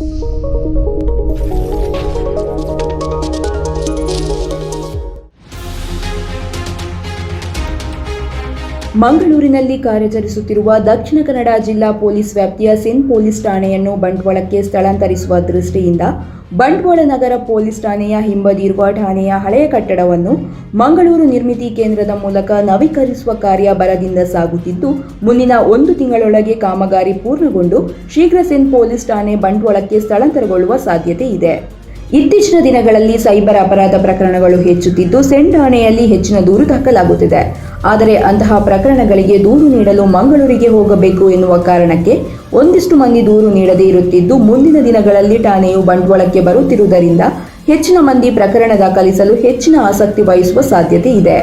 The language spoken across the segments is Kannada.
Thank you. ಮಂಗಳೂರಿನಲ್ಲಿ ಕಾರ್ಯಾಚರಿಸುತ್ತಿರುವ ದಕ್ಷಿಣ ಕನ್ನಡ ಜಿಲ್ಲಾ ಪೊಲೀಸ್ ವ್ಯಾಪ್ತಿಯ ಸಿನ್ ಪೊಲೀಸ್ ಠಾಣೆಯನ್ನು ಬಂಟ್ವಾಳಕ್ಕೆ ಸ್ಥಳಾಂತರಿಸುವ ದೃಷ್ಟಿಯಿಂದ ಬಂಟ್ವಾಳ ನಗರ ಪೊಲೀಸ್ ಠಾಣೆಯ ಹಿಂಬದಿರುವ ಠಾಣೆಯ ಹಳೆಯ ಕಟ್ಟಡವನ್ನು ಮಂಗಳೂರು ನಿರ್ಮಿತಿ ಕೇಂದ್ರದ ಮೂಲಕ ನವೀಕರಿಸುವ ಕಾರ್ಯ ಬರದಿಂದ ಸಾಗುತ್ತಿದ್ದು, ಮುಂದಿನ ಒಂದು ತಿಂಗಳೊಳಗೆ ಕಾಮಗಾರಿ ಪೂರ್ಣಗೊಂಡು ಶೀಘ್ರ ಸಿನ್ ಪೊಲೀಸ್ ಠಾಣೆ ಬಂಟ್ವಾಳಕ್ಕೆ ಸ್ಥಳಾಂತರಗೊಳ್ಳುವ ಸಾಧ್ಯತೆ ಇದೆ. ಇತ್ತೀಚಿನ ದಿನಗಳಲ್ಲಿ ಸೈಬರ್ ಅಪರಾಧ ಪ್ರಕರಣಗಳು ಹೆಚ್ಚುತ್ತಿದ್ದು ಸೆಂಟ್ ಠಾಣೆಯಲ್ಲಿ ಹೆಚ್ಚಿನ ದೂರು ದಾಖಲಾಗುತ್ತಿದೆ. ಆದರೆ ಅಂತಹ ಪ್ರಕರಣಗಳಿಗೆ ದೂರು ನೀಡಲು ಮಂಗಳೂರಿಗೆ ಹೋಗಬೇಕು ಎನ್ನುವ ಕಾರಣಕ್ಕೆ ಒಂದಿಷ್ಟು ಮಂದಿ ದೂರು ನೀಡದೇ ಇರುತ್ತಿದ್ದು, ಮುಂದಿನ ದಿನಗಳಲ್ಲಿ ಠಾಣೆಯು ಬಂಡವಾಳಕ್ಕೆ ಬರುತ್ತಿರುವುದರಿಂದ ಹೆಚ್ಚಿನ ಮಂದಿ ಪ್ರಕರಣ ದಾಖಲಿಸಲು ಹೆಚ್ಚಿನ ಆಸಕ್ತಿ ವಹಿಸುವ ಸಾಧ್ಯತೆ ಇದೆ.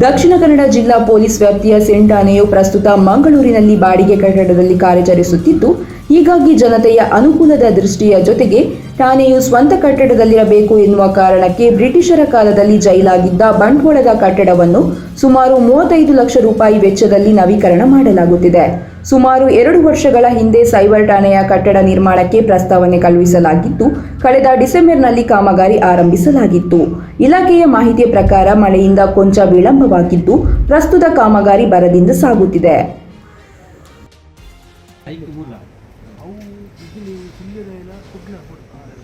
ದಕ್ಷಿಣ ಕನ್ನಡ ಜಿಲ್ಲಾ ಪೊಲೀಸ್ ವ್ಯಾಪ್ತಿಯ ಠಾಣೆಯು ಪ್ರಸ್ತುತ ಮಂಗಳೂರಿನಲ್ಲಿ ಬಾಡಿಗೆ ಕಟ್ಟಡದಲ್ಲಿ ಕಾರ್ಯಾಚರಿಸುತ್ತಿದ್ದು ಹೀಗಾಗಿ ಜನತೆಯ ಅನುಕೂಲದ ದೃಷ್ಟಿಯ ಜೊತೆಗೆ ಠಾಣೆಯು ಸ್ವಂತ ಕಟ್ಟಡದಲ್ಲಿರಬೇಕು ಎನ್ನುವ ಕಾರಣಕ್ಕೆ ಬ್ರಿಟಿಷರ ಕಾಲದಲ್ಲಿ ಜೈಲಾಗಿದ್ದ ಬಂಟ್ವಾಳದ ಕಟ್ಟಡವನ್ನು ಸುಮಾರು ಮೂವತ್ತೈದು ಲಕ್ಷ ರೂಪಾಯಿ ವೆಚ್ಚದಲ್ಲಿ ನವೀಕರಣ ಮಾಡಲಾಗುತ್ತಿದೆ. ಸುಮಾರು ಎರಡು ವರ್ಷಗಳ ಹಿಂದೆ ಸೈಬರ್ ಠಾಣೆಯ ಕಟ್ಟಡ ನಿರ್ಮಾಣಕ್ಕೆ ಪ್ರಸ್ತಾವನೆ ಕಳುಹಿಸಲಾಗಿದ್ದು, ಕಳೆದ ಡಿಸೆಂಬರ್ನಲ್ಲಿ ಕಾಮಗಾರಿ ಆರಂಭಿಸಲಾಗಿತ್ತು. ಇಲಾಖೆಯ ಮಾಹಿತಿಯ ಪ್ರಕಾರ ಮಳೆಯಿಂದ ಕೊಂಚ ವಿಳಂಬವಾಗಿದ್ದು, ಪ್ರಸ್ತುತ ಕಾಮಗಾರಿ ಬರದಿಂದ ಸಾಗುತ್ತಿದೆ. ಅವು ಇಲ್ಲಿ ಚಿಲ್ಲರೆಲ್ಲ ಕುಡ್ಲ ಕೊಡ್ತಾರೆ